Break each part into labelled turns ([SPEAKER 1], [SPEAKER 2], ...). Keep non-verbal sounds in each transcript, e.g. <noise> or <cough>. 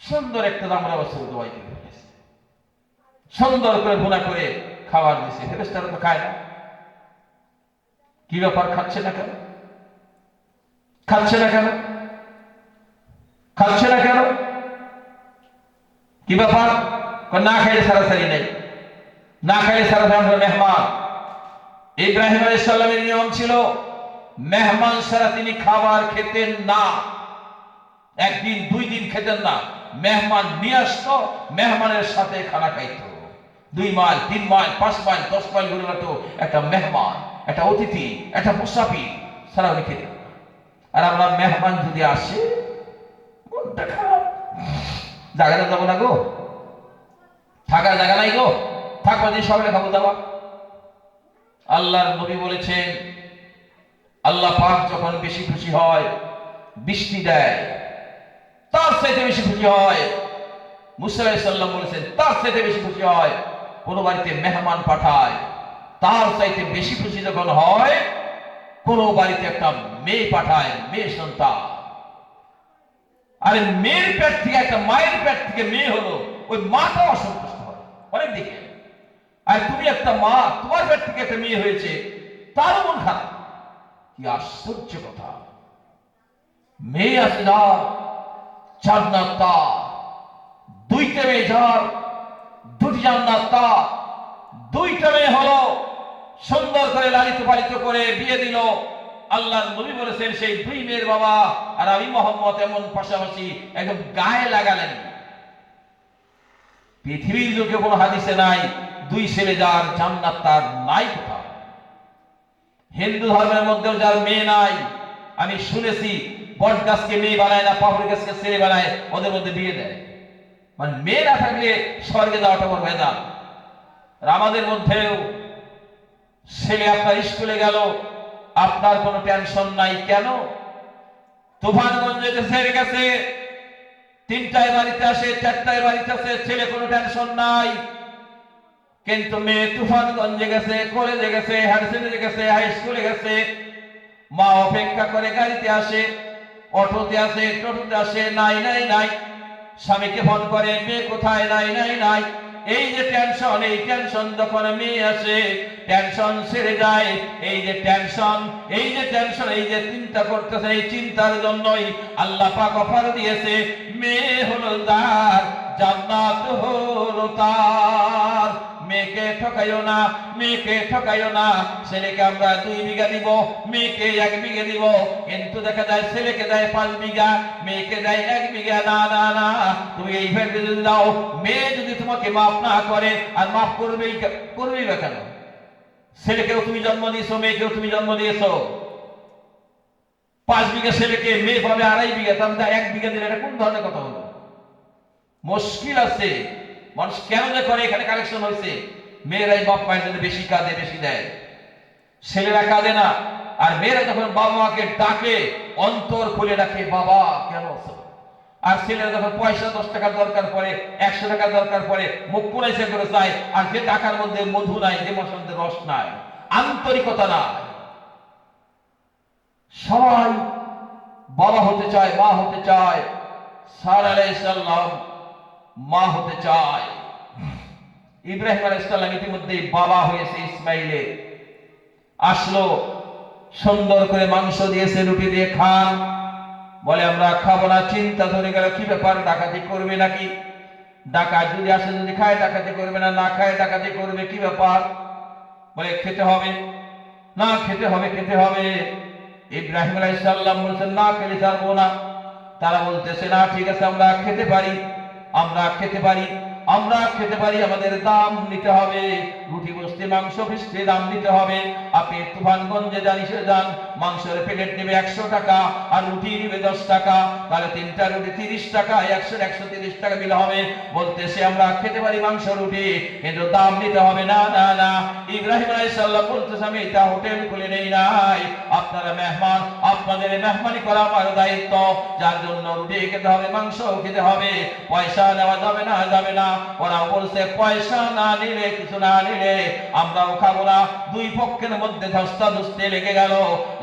[SPEAKER 1] সুন্দর একটা দামরা বছর দোয়াই করে সুন্দর করে ভুনা করে খাবার দিছে। ফেরেস্তারা তো খায় না। কি ব্যাপার, খাচ্ছে না কেন? খাচ্ছে না কেন? খাচ্ছে না কেন? কি ব্যাপার? না খাইলে সারাসারি নেই। না খাইলে সারাসারি মেহমান। ইব্রাহিম আলাইহিস সালামের নিয়ম ছিল, মেহমান সারা তিনি খাবার খেতেন না। একদিন, দুই দিন খেতেন না। মেহমান নিয়ে আসতো, মেহমানের সাথে খানা খাইতো। দুই মাইল, তিন মাইল, পাঁচ মাইল, দশ মাইল ঘুরে বেড়াতো একটা মেহমান, একটা অতিথি, একটা মুসাফি সারা খেতেন আর আমরা মেহমান যদি আসে, মনটা খারাপ। জায়গাটা যাব না গো। থাকার জায়গা নাই গো। থাকব দিন সবাই খাব দাবা আল্লাহর নবী বলেছেন, আল্লাহ পাক যখন বেশি খুশি হয়, বৃষ্টি দেয়। চাইতে বেশি খুশি হয়। মুসাল্লাহ সাল্লাম বলেছেন, তার চাইতে বেশি খুশি হয় কোন বাড়িতে মেহমান পাঠায়। তার চাইতে বেশি খুশি যখন হয়, কোন বাড়িতে একটা মেয়ে পাঠায়, মেয়ে সন্তান। আরে মেয়ের পেট থেকে, একটা মায়ের পেট থেকে মেয়ে হলো, ওই মাটাও অসন্তুষ্ট হয়, অনেক দিকে আর তুমি একটা মা, তোমার পেট থেকে একটা মেয়ে হয়েছে, তারও মন খারাপ। কি আশ্চর্য কথা। মেয়ে আছে যার জান্নাত তার দুইটা মেয়ে যার দুটি জান্নাত তার দুইটা মেয়ে হলো সুন্দর করে লালিত পালিত করে বিয়ে দিল। আল্লাহ নবী বলেছেন, সেই দুই মেয়ের বাবা আর আমি মোহাম্মদ এমন পাশাপাশি একদম গায়ে লাগালেন পৃথিবীর যুগে কোনো হাদিসে নাই, দুই ছেলে যার জান্নাত তার নাই কোথাও। হিন্দু ধর্মের মধ্যেও যার মেয়ে নাই, আমি শুনেছি বট গাছকে মেয়ে বানায় না, পাপড়ি গাছকে ছেলে বানায়, ওদের মধ্যে বিয়ে দেয়। মানে মেয়ে না থাকলে স্বর্গে যাওয়াটা বড় ভেদাল আর আমাদের মধ্যেও ছেলে আপনার স্কুলে গেল, আপনার কোনো টেনশন নাই, কেন? তুফানগঞ্জে ছেড়ে গেছে, তিনটায় বাড়িতে আসে, চারটায় বাড়িতে আসে, ছেলে কোনো টেনশন নাই। কিন্তু মেয়ে তুফানগঞ্জে গেছে, কলেজে গেছে, হায়ার সেকেন্ডারি গেছে, হাই স্কুলে গেছে, মা অপেক্ষা করে গাড়িতে আসে অটোতে আসে, টোটোতে আসে, নাই নাই নাই। স্বামীকে ফোন করে, মেয়ে কোথায়? নাই নাই নাই। এই যে টেনশন এই টেনশন যখন মেয়ে আসে টেনশন ছেড়ে যায়। এই যে টেনশন, এই যে টেনশন, এই যে চিন্তা করতেছে, এই চিন্তার জন্যই আল্লাহ পাক অফার দিয়েছে, মেয়ে হলো তার, জান্নাত হলো তার। মেয়েকে ঠকাইও না, মেয়েকে ঠকাইও না, ছেলেকে আমরা দুই বিঘা দিব, মেয়েকে এক বিঘা দিব। কিন্তু দেখা যায় ছেলেকে দেয় পাঁচ বিঘা, মেয়েকে দেয় এক বিঘা। না না না, তুমি এই ভেবে যদি দাও, মেয়ে যদি তোমাকে মাফ না করে, আর মাফ করবেই করবেই বা কেন? ছেলেকেও তুমি জন্ম দিয়েছ মেয়েকেও তুমি জন্ম দিয়েছ পাঁচ বিঘা ছেলেকে মেয়ে পাবে আড়াই বিঘা মধ্যে এক বিঘা দিলে এটা কোন ধরনের কথা হলো মুশকিল আছে। মানুষ কেন যে করে, এখানে কালেকশন হয়েছে। মেয়েরাই বাপ মায়ের জন্য বেশি কাঁদে, বেশি দেয়। ছেলেরা কাঁদে না। আর মেয়েরা যখন বাবা মাকে ডাকে, অন্তর খুলে ডাকে, বাবা, কেন? আর ছেলেরা যখন পয়সা দশ টাকা দরকার পড়ে, একশো টাকা দরকার পড়ে, মুখ পুরাইছে করে চায় আর যে টাকার মধ্যে মধু নাই, যে মধ্যে রস নাই, আন্তরিকতা নাই। সবাই বাবা হতে চায়, মা হতে চায়, সার আলাইসাল্লাম মা হতে চায়। ইব্রাহিম আলাইসাল্লাম ইতিমধ্যে বাবা হয়েছে ইসমাইলে। আসলো, সুন্দর করে মাংস দিয়েছে, রুটি দিয়ে খান। বলে, আমরা খাব না, চিন্তা ধরে গেল, কি ব্যাপার? ডাকাতি করবে নাকি? ডাকাত যদি আসে, যদি খায়, ডাকাতি করবে না না খায়, ডাকাতি করবে, কি ব্যাপার? বলে, খেতে হবে। না, খেতে হবে খেতে হবে। ইব্রাহিম আলাইসাল্লাম বলছেন, না খেলে ছাড়বো না। তারা বলতেছে, না, ঠিক আছে, আমরা খেতে পারি। আমরা খেতে পারি। আমরা খেতে পারি, আমাদের দাম নিতে হবে। রুটি বসতে মাংস ফিসতে দাম নিতে হবে। আপনি তুফানগঞ্জে এসে যান, মাংসের প্লেট নেবে একশো টাকা আর রুটি নেবে দশ টাকা। তাহলে তিনটা রুটি তিরিশ টাকা একশো একশো তিরিশ টাকা বিল হবে। বলতেছে, আমরা খেতে পারি মাংস, রুটি, কিন্তু দাম নিতে হবে। না না না। ইব্রাহিম আলাইসাল্লাম বলতেছে, আমি এটা হোটেল খুলে নেই নাই। আপনারা মেহমান আপনাদের মেহমানি করা আমার দায়িত্ব, যার জন্য রুটি খেতে হবে, মাংস খেতে হবে। পয়সা নেওয়া যাবে না যাবে না। ওরা বলছে, পয়সা না নিলে, কিছু না নিলে আমরাও খাব না। দুই পক্ষের মধ্যে ধস্তাধস্তি লেগে গেল।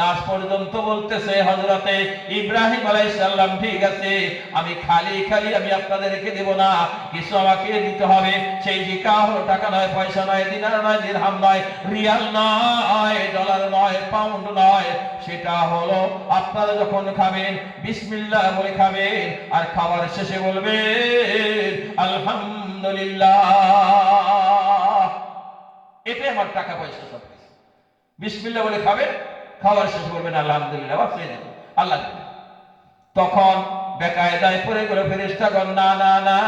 [SPEAKER 1] লাস্ট পর্যন্ত বলতেছে হজরতে ইব্রাহিম আলাইসাল্লাম ঠিক আছে, আমি খালি খালি আমি আপনাদেরকে দেব না। কিছু আমাকে দিতে হবে। সেই জিকা হলো টাকা নয়, পয়সা নয়, দিনার নয়, দিরহাম নয়, রিয়াল নয়, ডলার নয়, পাউন্ড নয়, সেটা হলো আপনারা যখন খাবেন, বিসমিল্লাহ বলে খাবেন, আর খাবার শেষে বলবেন, আলহামদুলিল্লাহ। এটাই আমার টাকা পয়সা সব। বিসমিল্লাহ বলে খাবেন, খাবার শেষে বলবেন, আলহামদুলিল্লাহ। আল্লাহ তখন বেকায়দায় পড়ে গেল ফেরেশতাগণ, না না না।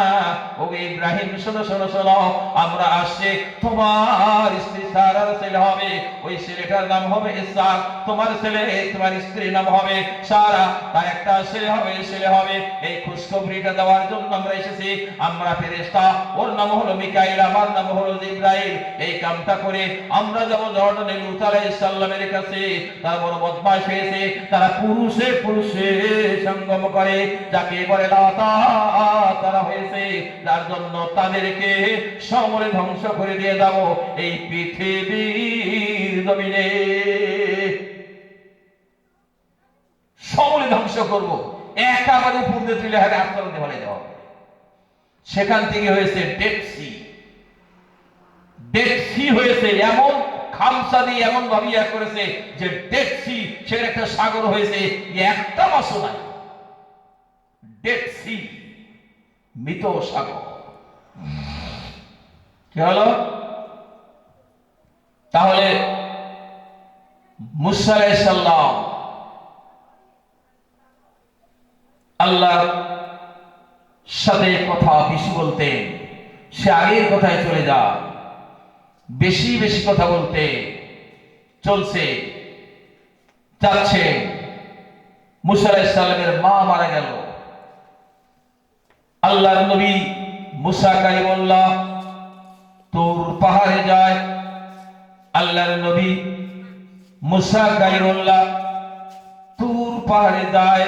[SPEAKER 1] ও ইব্রাহিম, শোনো শোনো শোনো, আমরা আসছে। তোমার স্ত্রী সারার ছেলে হবে। ওই ছেলেটার নাম হবে ইসহাক। তোমার ছেলে, তোমার স্ত্রীর নাম হবে সারা। তার একটা ছেলে হবে ছেলে হবে। এই খুশখবরিটা দেওয়ার জন্য আমরা এসেছি। আমরা ফেরেশতা। ওর নাম হলো মিকাইল, আমার নাম হলো ইব্রাহিম এই কামটা করে আমরা যাব জর্ডানে লুত আলাইহিস কাছে। তারা বড় বদমাশ হয়েছে। তারা পুরুষে পুরুষে সঙ্গম করে। যাকে বলে তারা হয়েছে যার জন্য তাদেরকে সমরে ধ্বংস করে দিয়ে যাব এই পৃথিবীর জমিনে। সমরে ধ্বংস করব, একেবারে পূর্ণে তুলে হাতে আত্মরণে দেওয়া হবে। সেখান থেকে হয়েছে ডেড সি ডেড সি হয়েছে এমন খামসা দিয়ে এমন ভাবে ইয়া করেছে যে ডেড সি সেটা একটা সাগর হয়েছে একটা মাসও নাই। ডেড সি মৃত সাগর। কি হলো? তাহলে মুসা আলাইহিস সালাম আল্লাহর সাথে কথা বেশি বলতেন, সে আগের কথায় চলে যা বেশি বেশি কথা বলতে চলছে, যাচ্ছে। মুসা মা মারা গেল। আল্লাহর নবী মুসা কালিমুল্লাহ তোর পাহাড়ে যায়। আল্লাহর নবী মুসা কালিমুল্লাহ তুর পাহাড়ে যায়।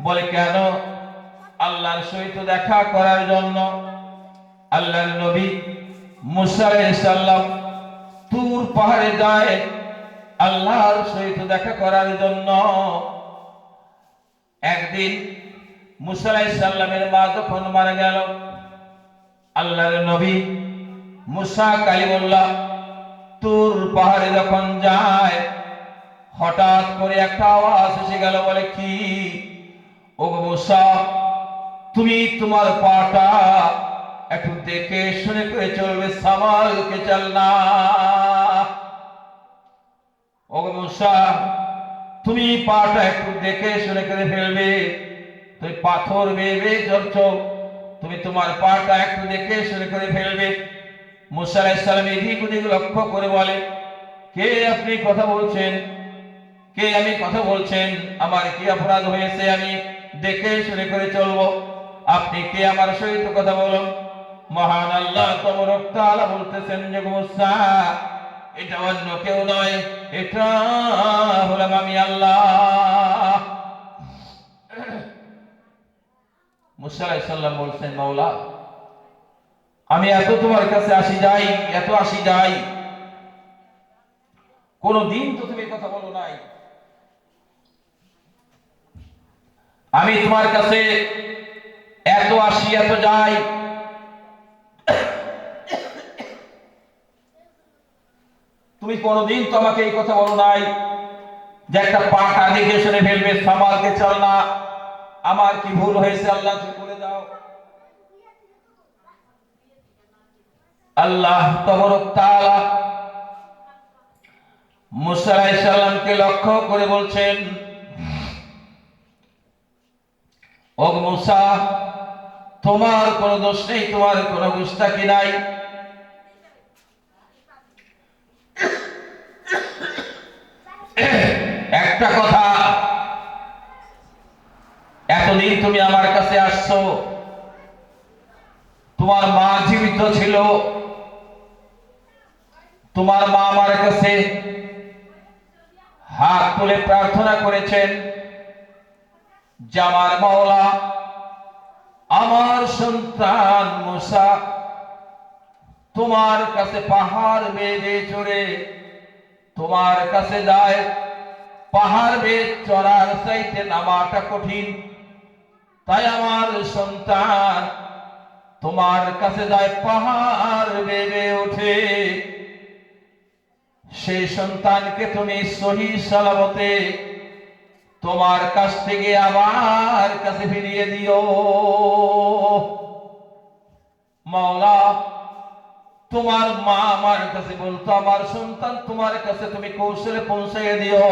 [SPEAKER 1] বলে, কেন? আল্লাহর সহিত দেখা করার জন্য আল্লাহর নবী মুসা আলাইহিস সালাম তুর পাহাড়ে যায়। আল্লাহর সহিত দেখা করার জন্য একদিন মুসা আলাইহিস সালামের মা যখন মারা গেল, আল্লাহর নবী মুসা কালিমুল্লাহ তুর পাহাড়ে যখন যায়, হঠাৎ করে একটা আওয়াজ এসে গেল, বলে, কি? ও মুসা, তুমি তোমার পাটা একটু দেখে শুনে করে চলবে সামালকে চল না? ও মুসা, তুমি পাটা একটু দেখে শুনে করে ফেলবে। তুমি পাথর বেয়ে বেয়ে চলছ তুমি তোমার পাটা একটু দেখে শুনে করে ফেলবে। মুসা আলাইহিস সালাম এদিক ওদিক লক্ষ্য করে বলে, কে আপনি কথা বলছেন? কে আমি কথা বলছেন? আমার কি অপরাধ হয়েছে? আমি দেখে শুনে করে চলবো। আপনি কে আমার সহিত কথা বলুন? মহান আল্লাহ তোমার তাআলা বলতেছেন, যে মুসা, এটা অন্য কেউ নয়। এটা হলাম আমি আল্লাহ। মুসা আলাইহিস বলছেন, মাওলা, আমি এত তোমার কাছে আসি যাই এত আসি যাই কোন দিন তো তুমি কথা বলো নাই। আমি তোমার কাছে এত আসি, এত যাই। তুমি কোনদিন তো আমাকে এই কথা বলো নাই যে একটা পাটা দেখে শুনে ফেলবে, সামালকে চল না। আমার কি ভুল হয়েছে আল্লাহ তুমি বলে দাও। আল্লাহ তবরক তাআলা লক্ষ্য করে বলছেন, ও মুসা, তোমার কোনো দোষ নেই, তোমার কোনো গুস্তাকি নাই। <coughs> একটা কথা তুমি আমার কাছে আসছো। তোমার মা জীবিত ছিল। তোমার মা আমার কাছে হাত তুলে প্রার্থনা করেছেন জামার মাওলা, আমার সন্তান মুসা, তোমার কাছে পাহাড় বেয়ে চড়ে, তোমার কাছে যায়, পাহাড় বেয়ে চড়ার চাইতে নামাটা কঠিন। তাই আমার সন্তান তোমার কাছে যায় পাহাড় বেয়ে ওঠে। সেই সন্তানকে তুমি সহি সালামতে তোমার কাছ থেকে আবার কাছে ফিরিয়ে দিও। মাওলা, তোমার মা আমার কাছে বলতো, আমার সন্তান তোমার কাছে তুমি কৌশলে পৌঁছাইয়ে দিও।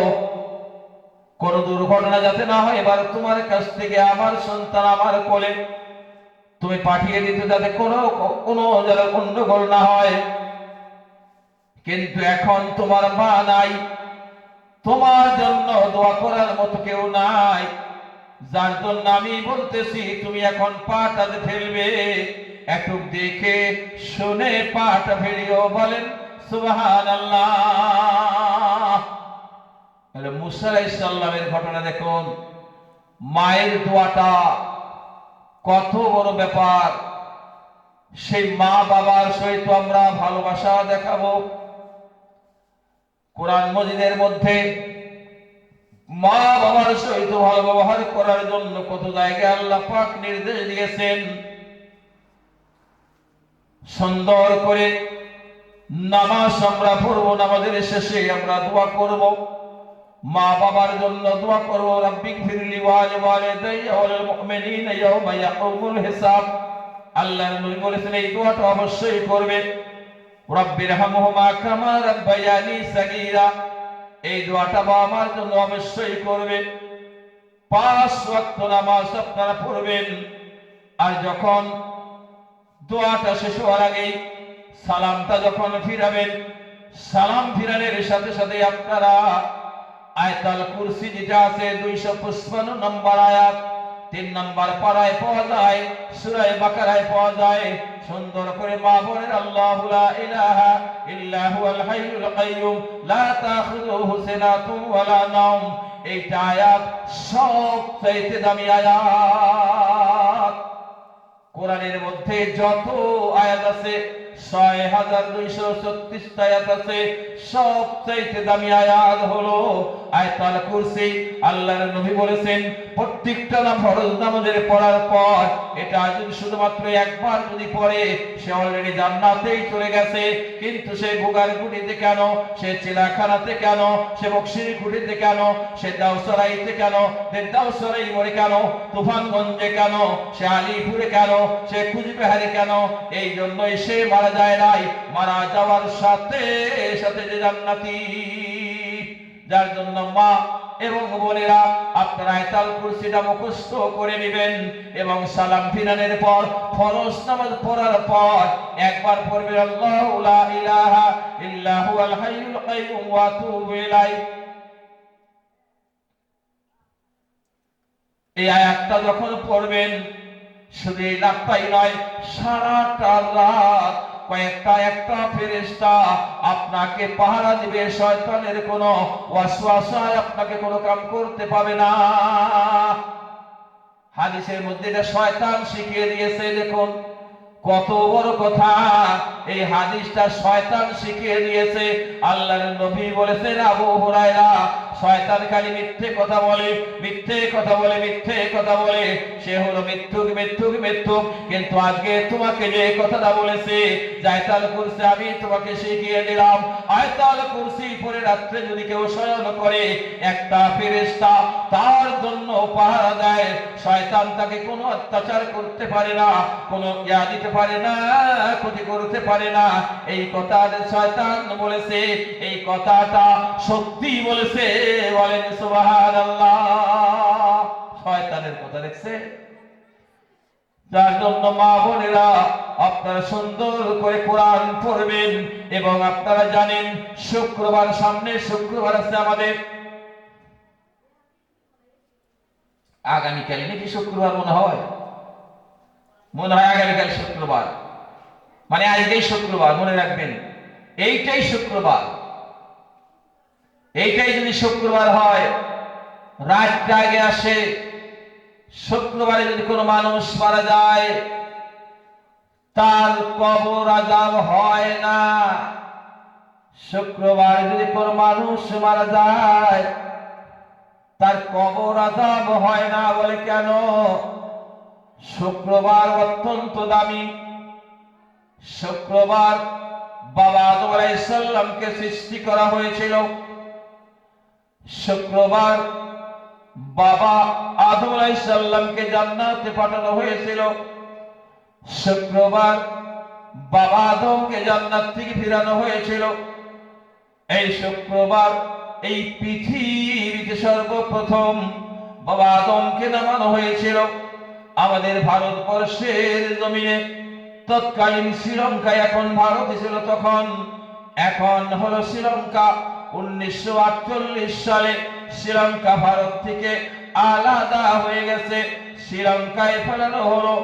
[SPEAKER 1] কোন দুর্ঘটনা যাতে না হয়, এবার তোমার কাছ থেকে আমার সন্তান আমার কোলে। তুমি পাঠিয়ে দিতে যাতে কোনো কোনো যেন গন্ডগোল না হয়। কিন্তু এখন তোমার মা নাই। তোমার জন্য দোয়া করার মতো কেউ নাই। যার জন্য আমি বলতেছি, তুমি এখন পাটাতে ফেলবে, একটু দেখে শুনে পাটা ফেলিও বলেন সুবাহান আল্লাহ মুসা আলাইসাল্লামের ঘটনা দেখুন। মায়ের দোয়াটা কত বড় ব্যাপার। সেই মা বাবার সহিত আমরা ভালোবাসা দেখাবো। কোরআন মজিদের মধ্যে মা বাবার সহিত ভালো ব্যবহার করার জন্য কত জায়গায় আল্লাহ পাক নির্দেশ দিয়েছেন। সুন্দর করে নামাজ আমরা পড়ব, নামাজের শেষে আমরা দোয়া করব। মা বাবার জন্য দোয়া করব রাব্বিক ফিরলি ওয়াল ওয়ালিদাইয়া ওয়াল মুমিনিনা ইয়াওমা ইয়াকুমুল হিসাব। আল্লাহর নবী বলেছেন, এই দোয়াটা অবশ্যই করবে। রব্বির হামহুমা কামা রাব্বায়ানি সাগীরা। এই দোয়াটা বাবা মার জন্য অবশ্যই করবে। পাঁচ ওয়াক্ত নামাজ আপনারা পড়বেন। আর যখন দোয়াটা শেষ হওয়ার আগেই সালামটা যখন ফিরাবেন, সালাম ফিরানের সাথে সাথে আপনারা আয়তাল কুরসি যেটা আছে দুইশো পঁচপান্ন নম্বর আয়াত। তিন নম্বর পাড়ায় পাওয়া যায়, সুরায় বাকারায় পাওয়া যায়। সুন্দর করে মা বোনের আল্লাহ লা ইলাহা ইল্লা হুয়াল হাইয়ুল কাইয়ুম, লা তাখুযুহু সিনাতুন ওয়ালা নাওম। এইটা আয়াত সব চাইতে দামি আয়াত। কোরআনের মধ্যে যত আয়াত আছে ছয় হাজার দুইশো আয়াত আছে। সব চাইতে দামি আয়াত হলো আয়তাল কুরসি। আল্লাহর নবী বলেছেন, প্রত্যেকটা নাম ফরজ নামাজের পড়ার পর এটা যদি শুধুমাত্র একবার যদি পড়ে, সে অলরেডি জান্নাতেই চলে গেছে। কিন্তু সে ভোগার গুটিতে কেন? সে চিলাখানাতে কেন? সে বক্সির গুটিতে কেন? সে দাউসরাইতে কেন? সে দাউসরাই মরে কেন? তুফানগঞ্জে কেন? সে আলিপুরে কেন? সে কুচবিহারে কেন? এই জন্যই সে মারা যায় নাই মারা যাওয়ার সাথে সাথে যে জান্নাতি। যার জন্য মা এবং বোনেরা আপনারা আয়তাল কুরসিটা মুখস্থ করে নেবেন এবং সালাম ফিরানের পর, ফরজ নামাজ পড়ার পর একবার পড়বেন, আল্লাহু লা ইলাহা ইল্লা হুয়াল হাইয়ুল কাইয়ুম ওয়া আতুবু ইলাইহি। এই আয়াতটা যখন পড়বেন, শুধু এই লাভটাই নয়, সারাটা রাত কয়েকটা, একটা ফেরেশতা আপনাকে পাহারা দিবে, শয়তানের কোনো ওয়াসওয়াসায় আপনাকে কোনো কাম করতে পাবে না। হাদিসের মধ্যে এটা শয়তান শিখিয়ে দিয়েছে, দেখুন। কত বড় কথা, এই হাদিসটা শয়তান শিখিয়ে দিয়েছে। আল্লাহর নবী বলেছেন, আবু হুরায়রা শয়তান খালি মিথ্যে কথা বলে, মিথ্যে কথা বলে, মিথ্যে কথা বলে। সে হলো মিথ্যুক মিথ্যুক মিথ্যুক। কিন্তু আজকে তোমাকে যে কথাটা বলেছে, জায়তাল কুরসি, আমি তোমাকে শিখিয়ে দিলাম, আয়তাল কুরসি পরে রাত্রে যদি কেউ শয়ন করে, একটা ফেরেশতা তার জন্য পাহারা দেয়। শয়তান তাকে কোনো অত্যাচার করতে পারে না, কোনো ইয়া দিতে পারে না, ক্ষতি করতে পারে না। এই কথাটা শয়তান বলেছে, এই কথাটা সত্যি বলেছে। বলেন শয়তানের কথা দেখছে। যার জন্য মা বোনেরা, আপনারা সুন্দর করে কোরআন পড়বেন এবং আপনারা জানেন, শুক্রবার সামনে, শুক্রবার আছে আমাদের। আগামীকাল নাকি শুক্রবার মনে হয়? মনে হয় আগামীকাল শুক্রবার। মানে আজকেই শুক্রবার, মনে রাখবেন। এইটাই শুক্রবার। এইটাই যদি শুক্রবার হয় রাতটা আগে আসে, শুক্রবারে যদি কোনো মানুষ মারা যায়, তার কবর আজাব হয় না। শুক্রবার যদি কোনো মানুষ মারা যায়, তার কবর আজাব হয় না বলে কেন? শুক্রবার অত্যন্ত দামি। শুক্রবার বাবা আদম আলাইসাল্লামকে সৃষ্টি করা হয়েছিল। শুক্রবার বাবা আদম আলাইসাল্লামকে জান্নাতে পাঠানো হয়েছিল। শুক্রবার বাবা আদমকে জান্নাত থেকে ফিরানো হয়েছিল। এই শুক্রবার এই পৃথিবীতে সর্বপ্রথম বাবা আদমকে নামানো হয়েছিল, আমাদের ভারতবর্ষের জমিনে তৎকালীন শ্রীলঙ্কায় এখন ভারত ছিল তখন, এখন হলো শ্রীলঙ্কা। উনিশশো আটচল্লিশ সালে শ্রীলঙ্কা ভারত থেকে আলাদা হয়ে গেছে। শ্রীলঙ্কায় ফেরানো হলো